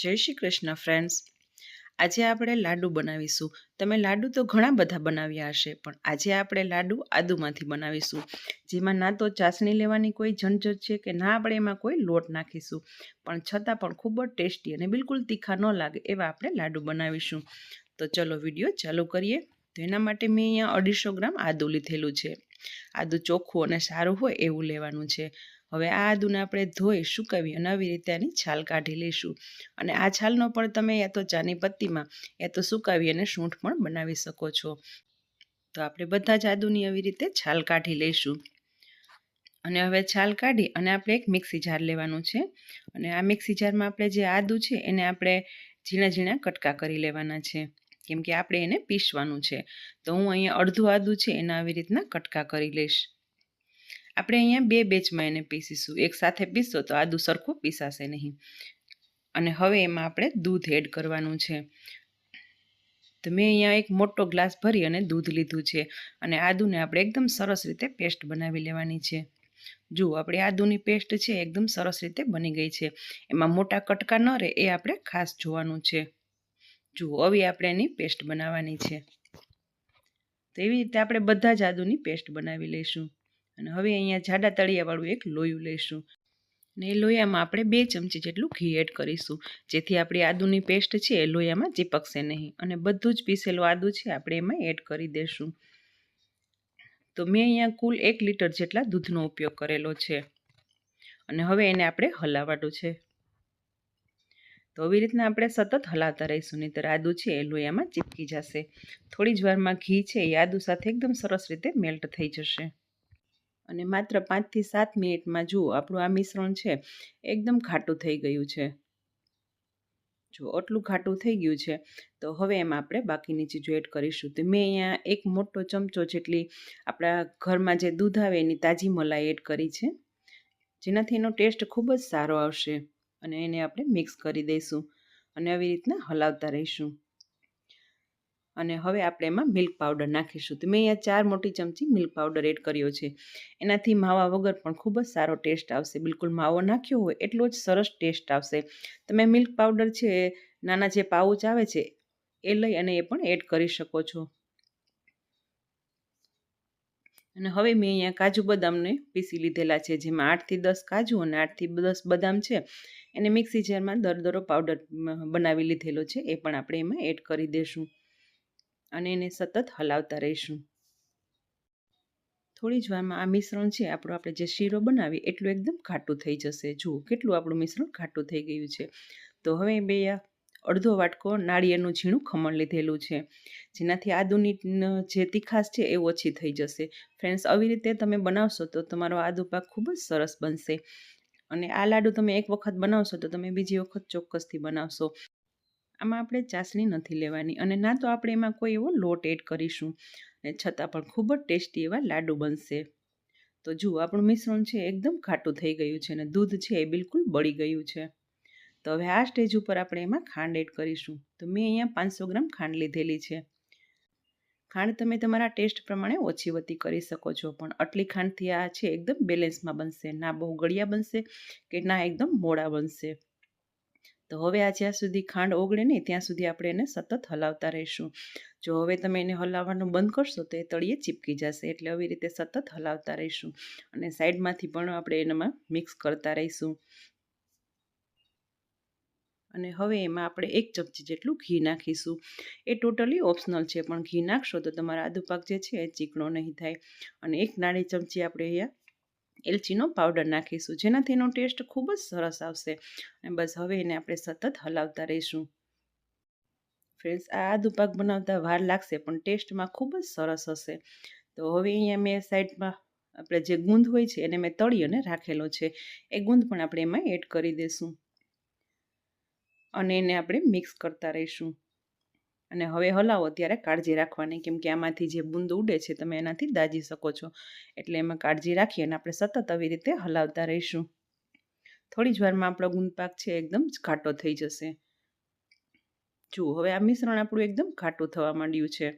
જય શ્રી કૃષ્ણ ફ્રેન્ડ્સ આજે આપણે લાડુ બનાવીશું. તમે લાડુ તો ઘણા બધા બનાવ્યા હશે, પણ આજે આપણે લાડુ આદુમાંથી બનાવીશું. જેમાં ના તો ચાસણી લેવાની કોઈ ઝંઝટ છે કે ના આપણે એમાં કોઈ લોટ નાખીશું. પણ છતાં પણ ખૂબ જ ટેસ્ટી અને બિલકુલ તીખા ન લાગે એવા આપણે લાડુ બનાવીશું. તો ચલો વીડિયો ચાલુ કરીએ. તો એના માટે મેં અહીંયા અઢીસો ગ્રામ આદુ લીધેલું છે. આદુ ચોખ્ખું અને સારું હોય એવું લેવાનું છે. હવે આ આદુને આપણે ધોઈ, સુકાવી અને આવી રીતે આની છાલ કાઢી લઈશું. અને આ છાલનો પણ તમે યા તો ચાની પત્તીમાં, યા તો સુકાવી અને સૂંઠ પણ બનાવી શકો છો. તો આપણે બધા જ આદુની આવી રીતે છાલ કાઢી લઈશું. અને હવે છાલ કાઢી અને આપણે એક મિક્સી જાર લેવાનું છે. અને આ મિક્સી જારમાં આપણે જે આદુ છે, એને આપણે ઝીણા ઝીણા કટકા કરી લેવાના છે. કેમ કે આપણે એને પીસવાનું છે. તો હું અહીંયા અડધું આદુ છે, એના આવી રીતના કટકા કરી લઈશ. આપણે અહીંયા બે બેચમાં એને પીસીશું. એક સાથે પીસો તો આદુ સરખું પીસાશે નહીં. અને હવે એમાં આપણે દૂધ એડ કરવાનું છે. તો મેં અહીંયા એક મોટો ગ્લાસ ભરી અને દૂધ લીધું છે. અને આદુને આપણે એકદમ સરસ રીતે પેસ્ટ બનાવી લેવાની છે. જુઓ, આપણે આદુની પેસ્ટ છે, એકદમ સરસ રીતે બની ગઈ છે. એમાં મોટા કટકા ન રહે, એ આપણે ખાસ જોવાનું છે. જુઓ, હવે આપણે એની પેસ્ટ બનાવવાની છે. તો એવી રીતે આપણે બધા જ આદુની પેસ્ટ બનાવી લઈશું. અને હવે અહીંયા જાડા તળિયાવાળું એક લોયું લઈશું. અને એ લોયામાં આપણે બે ચમચી જેટલું ઘી એડ કરીશું. જેથી આપણી આદુની પેસ્ટ છે એ લોયામાં ચીપકશે નહીં. અને બધું જ પીસેલું આદુ છે આપણે એમાં એડ કરી દઈશું તો મેં અહીંયા કુલ એક લીટર જેટલા દૂધનો ઉપયોગ કરેલો છે. અને હવે એને આપણે હલાવવાનું છે. તો આવી રીતના આપણે સતત હલાવતા રહીશું, નહીંતર આદુ છે એ લોયામાં ચીપકી જશે. થોડી જ વારમાં ઘી છે એ આદુ સાથે એકદમ સરસ રીતે મેલ્ટ થઈ જશે. અને માત્ર પાંચથી સાત મિનિટમાં જુઓ, આપણું આ મિશ્રણ છે, એકદમ ખાટું થઈ ગયું છે. જો આટલું ખાટું થઈ ગયું છે, તો હવે એમાં આપણે બાકીની ચીજો એડ કરીશું, તો મેં અહીંયા એક મોટો ચમચો જેટલી આપણા ઘરમાં જે દૂધ આવે એની તાજી મલાઈ એડ કરી છે. જેનાથી એનો ટેસ્ટ ખૂબ જ સારો આવશે અને એને આપણે મિક્સ કરી દઈશું અને આવી રીતના હલાવતા રહીશું. અને હવે આપણે એમાં મિલ્ક પાવડર નાખીશું. તો મેં અહીંયા ચાર મોટી ચમચી મિલ્ક પાવડર એડ કર્યો છે. એનાથી માવા વગર પણ ખૂબ જ સારો ટેસ્ટ આવશે. બિલકુલ માવો નાખ્યો હોય એટલો જ સરસ ટેસ્ટ આવશે. તમે મિલ્ક પાવડર છે, નાના જે પાઉચ આવે છે, એ લઈ અને એ પણ એડ કરી શકો છો. અને હવે મેં અહીંયા કાજુ બદામને પીસી લીધેલા છે. જેમાં આઠથી દસ કાજુ અને આઠથી દસ બદામ છે. એને મિક્સી જારમાં દરદરો પાવડર બનાવી લીધેલો છે. એ પણ આપણે એમાં એડ કરી દઈશું અને એને સતત હલાવતા રહીશું. થોડી જ વારમાં આ મિશ્રણ છે, આપણું આપણે જે શીરો બનાવીએ, એટલું એકદમ ઘાટું થઈ જશે. જુઓ, કેટલું આપણું મિશ્રણ ઘાટું થઈ ગયું છે. તો હવે બે અડધો વાટકો નાળિયેરનું ઝીણું ખમણ લીધેલું છે. જેનાથી આદુની જે તીખાશ છે, એ ઓછી થઈ જશે. ફ્રેન્ડ્સ, આવી રીતે તમે બનાવશો તો તમારો આદુ પાક ખૂબ જ સરસ બનશે. અને આ લાડુ તમે એક વખત બનાવશો તો તમે બીજી વખત ચોક્કસથી બનાવશો. આમાં આપણે ચાસણી નથી લેવાની અને ના તો આપણે એમાં કોઈ એવો લોટ એડ કરીશું. ને છતાં પણ ખૂબ જ ટેસ્ટી એવા લાડુ બનશે. તો જુઓ, આપણું મિશ્રણ છે એકદમ ખાટું થઈ ગયું છે અને દૂધ છે એ બિલકુલ બળી ગયું છે. તો હવે આ સ્ટેજ ઉપર આપણે એમાં ખાંડ એડ કરીશું. તો મેં અહીંયા પાંચસો ગ્રામ ખાંડ લીધેલી છે. ખાંડ તમે તમારા ટેસ્ટ પ્રમાણે ઓછી વધી કરી શકો છો, પણ આટલી ખાંડથી આ છે એકદમ બેલેન્સમાં બનશે. ના બહુ ગળિયા બનશે કે ના એકદમ મોડા બનશે. તો હવે આ જ્યાં સુધી ખાંડ ઓગળે નહીં, ત્યાં સુધી આપણે એને સતત હલાવતા રહીશું. જો હવે તમે એને હલાવવાનું બંધ કરશો, તો એ તળિયે ચીપકી જશે, એટલે આવી રીતે સતત હલાવતા રહીશું. અને સાઈડમાંથી પણ આપણે એનામાં મિક્સ કરતા રહીશું. અને હવે એમાં આપણે એક ચમચી જેટલું ઘી નાખીશું. એ ટોટલી ઓપ્શનલ છે, પણ ઘી નાખશો તો તમારા આદુ પાક જે છે એ ચીકણો નહીં થાય. અને એક નાની ચમચી આપણે અહીંયા એલચીનો પાવડર નાખીશું. જેનાથી એનો ટેસ્ટ ખૂબ જ સરસ આવશે. અને બસ હવે એને આપણે સતત હલાવતા રહીશું. ફ્રેન્ડ્સ આ આદુ પાક બનાવતા વાર લાગશે, પણ ટેસ્ટમાં ખૂબ જ સરસ હશે. તો હવે અહીંયા મેં સાઈડમાં આપણે જે ગુંદ હોય છે, એને મેં તળી અને રાખેલો છે. એ ગુંદ પણ આપણે એમાં એડ કરી દઈશું અને એને આપણે મિક્સ કરતા રહીશું. અને હવે હલાવો ત્યારે કાળજી રાખવાની, કેમ કે આમાંથી જે બુંદ ઉડે છે, તમે એનાથી દાજી શકો છો. એટલે એમાં કાળજી રાખી અને આપણે સતત આવી રીતે હલાવતા રહીશું. થોડી જ વારમાં આપણો ગુંદપાક છે, એકદમ ઘાટો થઈ જશે. જુઓ, હવે આ મિશ્રણ આપણું એકદમ ઘાટું થવા માંડ્યું છે.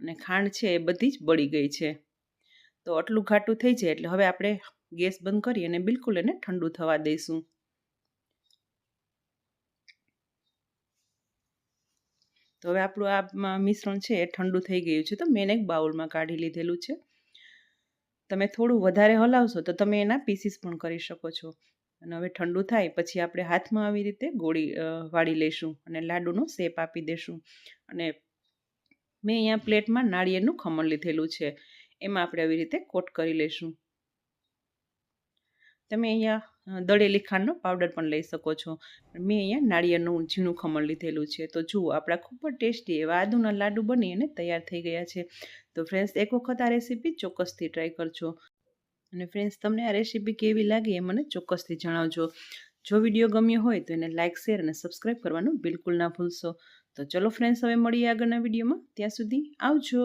અને ખાંડ છે, એ બધી જ બળી ગઈ છે. તો આટલું ઘાટું થઈ જાય, એટલે હવે આપણે ગેસ બંધ કરી અને બિલકુલ એને ઠંડુ થવા દઈશું. તો હવે આપણું આ મિશ્રણ છે એ ઠંડુ થઈ ગયું છે તો મેં એક બાઉલમાં કાઢી લીધેલું છે. તમે થોડું વધારે હલાવશો તો તમે એના પીસીસ પણ કરી શકો છો. અને હવે ઠંડુ થાય પછી આપણે હાથમાં આવી રીતે ગોળી વાળી લઈશું અને લાડુનો શેપ આપી દઈશું અને મેં અહીંયા પ્લેટમાં નાળિયેરનું ખમણ લીધેલું છે. એમાં આપણે આવી રીતે કોટ કરી લઈશું તમે અહીંયા દળેલી ખાંડનો પાવડર પણ લઈ શકો છો. મેં અહીંયા નાળિયેરનું ઝીણું ખમણ લીધેલું છે. તો જુઓ, આપણા ખૂબ જ ટેસ્ટી એવા આદુના લાડુ બની અને તૈયાર થઈ ગયા છે. તો ફ્રેન્ડ્સ એક વખત આ રેસીપી ચોક્કસથી ટ્રાય કરજો. અને ફ્રેન્ડ્સ તમને આ રેસીપી કેવી લાગી એ મને ચોક્કસથી જણાવજો. જો વીડિયો ગમ્યો હોય તો એને લાઇક શેર અને સબસ્ક્રાઈબ કરવાનું બિલકુલ ના ભૂલશો. તો ચલો ફ્રેન્ડ્સ હવે મળીએ આગળના વિડીયોમાં ત્યાં સુધી આવજો.